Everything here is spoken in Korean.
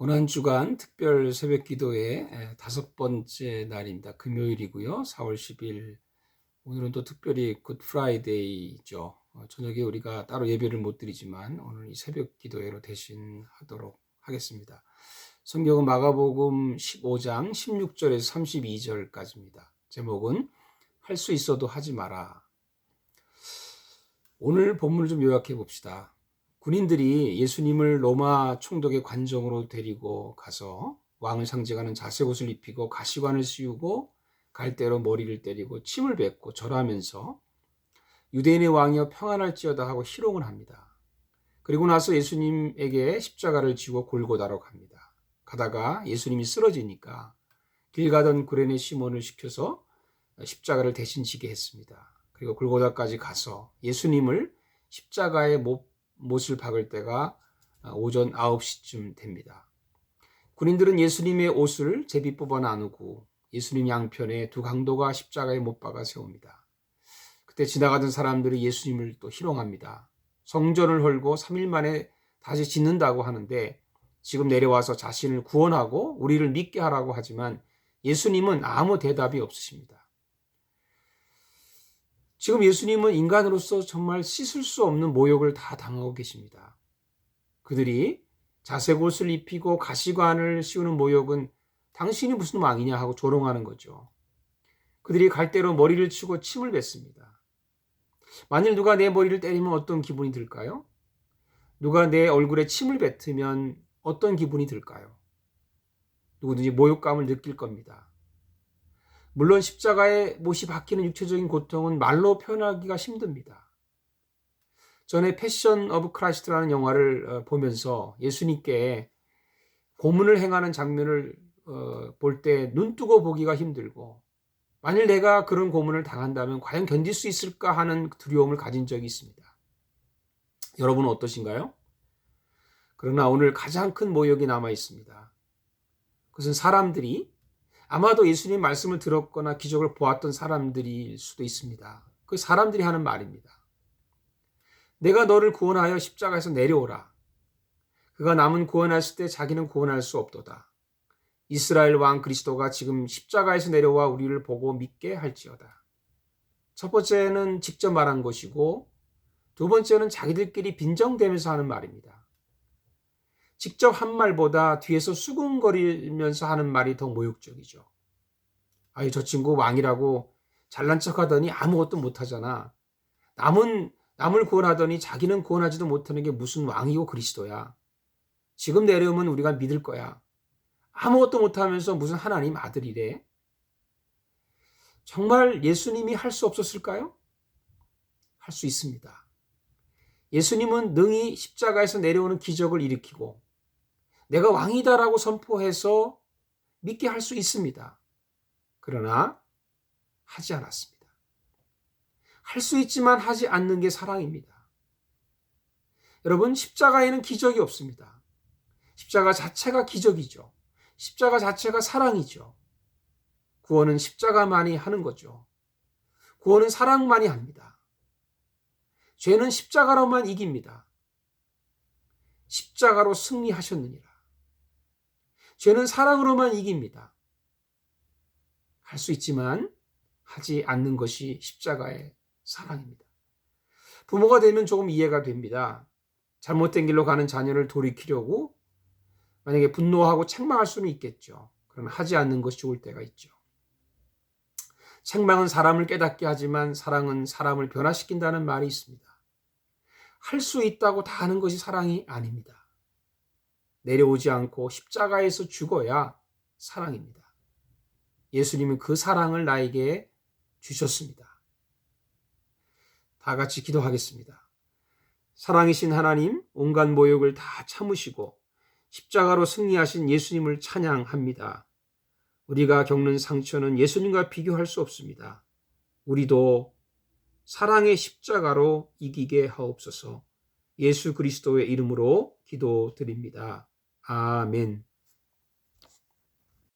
고난주간 특별 새벽 기도의 에, 다섯 번째 날입니다. 금요일이고요. 4월 10일. 오늘은 또 특별히 굿 프라이데이죠. 어, 저녁에 우리가 따로 예배를 못 드리지만 오늘 이 새벽 기도회로 대신하도록 하겠습니다. 성경은 마가복음 15장 16절에서 32절까지입니다. 제목은 할 수 있어도 하지 마라. 오늘 본문을 좀 요약해 봅시다. 군인들이 예수님을 로마 총독의 관정으로 데리고 가서 왕을 상징하는 자색 옷을 입히고 가시관을 씌우고 갈대로 머리를 때리고 침을 뱉고 절하면서 유대인의 왕이여 평안할지어다 하고 희롱을 합니다. 그리고 나서 예수님에게 십자가를 지고 골고다로 갑니다. 가다가 예수님이 쓰러지니까 길 가던 구레네 시몬을 시켜서 십자가를 대신 지게 했습니다. 그리고 골고다까지 가서 예수님을 십자가에 못 못을 박을 때가 오전 9시쯤 됩니다. 군인들은 예수님의 옷을 제비 뽑아 나누고 예수님 양편에 두 강도가 십자가에 못 박아 세웁니다. 그때 지나가던 사람들이 예수님을 또 희롱합니다. 성전을 헐고 3일 만에 다시 짓는다고 하는데 지금 내려와서 자신을 구원하고 우리를 믿게 하라고 하지만 예수님은 아무 대답이 없으십니다. 지금 예수님은 인간으로서 정말 씻을 수 없는 모욕을 다 당하고 계십니다. 그들이 자색 옷을 입히고 가시관을 씌우는 모욕은 당신이 무슨 왕이냐 하고 조롱하는 거죠. 그들이 갈대로 머리를 치고 침을 뱉습니다. 만일 누가 내 머리를 때리면 어떤 기분이 들까요? 누가 내 얼굴에 침을 뱉으면 어떤 기분이 들까요? 누구든지 모욕감을 느낄 겁니다. 물론 십자가에 못이 박히는 육체적인 고통은 말로 표현하기가 힘듭니다. 전에 패션 오브 크라이스트라는 영화를 어, 보면서 예수님께 고문을 행하는 장면을 어, 볼때 눈뜨고 보기가 힘들고 만일 내가 그런 고문을 당한다면 과연 견딜 수 있을까 하는 두려움을 가진 적이 있습니다. 여러분은 어떠신가요? 그러나 오늘 가장 큰 모욕이 남아 있습니다. 그것은 사람들이 아마도 예수님 말씀을 들었거나 기적을 보았던 사람들일 수도 있습니다. 그 사람들이 하는 말입니다. 내가 너를 구원하여 십자가에서 내려오라. 그가 남은 구원했을 때 자기는 구원할 수 없도다. 이스라엘 왕 그리스도가 지금 십자가에서 내려와 우리를 보고 믿게 할지어다. 첫 번째는 직접 말한 것이고 두 번째는 자기들끼리 빈정대면서 하는 말입니다. 직접 한 말보다 뒤에서 수근거리면서 하는 말이 더 모욕적이죠. 아유, 저 친구 왕이라고 잘난 척 하더니 아무것도 못하잖아. 남은, 남을 구원하더니 자기는 구원하지도 못하는 게 무슨 왕이고 그리스도야. 지금 내려오면 우리가 믿을 거야. 아무것도 못하면서 무슨 하나님 아들이래. 정말 예수님이 할 수 없었을까요? 할 수 있습니다. 예수님은 능히 십자가에서 내려오는 기적을 일으키고 내가 왕이다라고 선포해서 믿게 할 수 있습니다. 그러나 하지 않았습니다. 할 수 있지만 하지 않는 게 사랑입니다. 여러분, 십자가에는 기적이 없습니다. 십자가 자체가 기적이죠. 십자가 자체가 사랑이죠. 구원은 십자가만이 하는 거죠. 구원은 사랑만이 합니다. 죄는 십자가로만 이깁니다. 십자가로 승리하셨느니라. 죄는 사랑으로만 이깁니다. 할 수 있지만 하지 않는 것이 십자가의 사랑입니다. 부모가 되면 조금 이해가 됩니다. 잘못된 길로 가는 자녀를 돌이키려고 만약에 분노하고 책망할 수는 있겠죠. 그러나 하지 않는 것이 좋을 때가 있죠. 책망은 사람을 깨닫게 하지만 사랑은 사람을 변화시킨다는 말이 있습니다. 할 수 있다고 다 하는 것이 사랑이 아닙니다. 내려오지 않고 십자가에서 죽어야 사랑입니다. 예수님은 그 사랑을 나에게 주셨습니다. 다 같이 기도하겠습니다. 사랑이신 하나님, 온갖 모욕을 다 참으시고 십자가로 승리하신 예수님을 찬양합니다. 우리가 겪는 상처는 예수님과 비교할 수 없습니다. 우리도 사랑의 십자가로 이기게 하옵소서 예수 그리스도의 이름으로 기도드립니다. 아멘.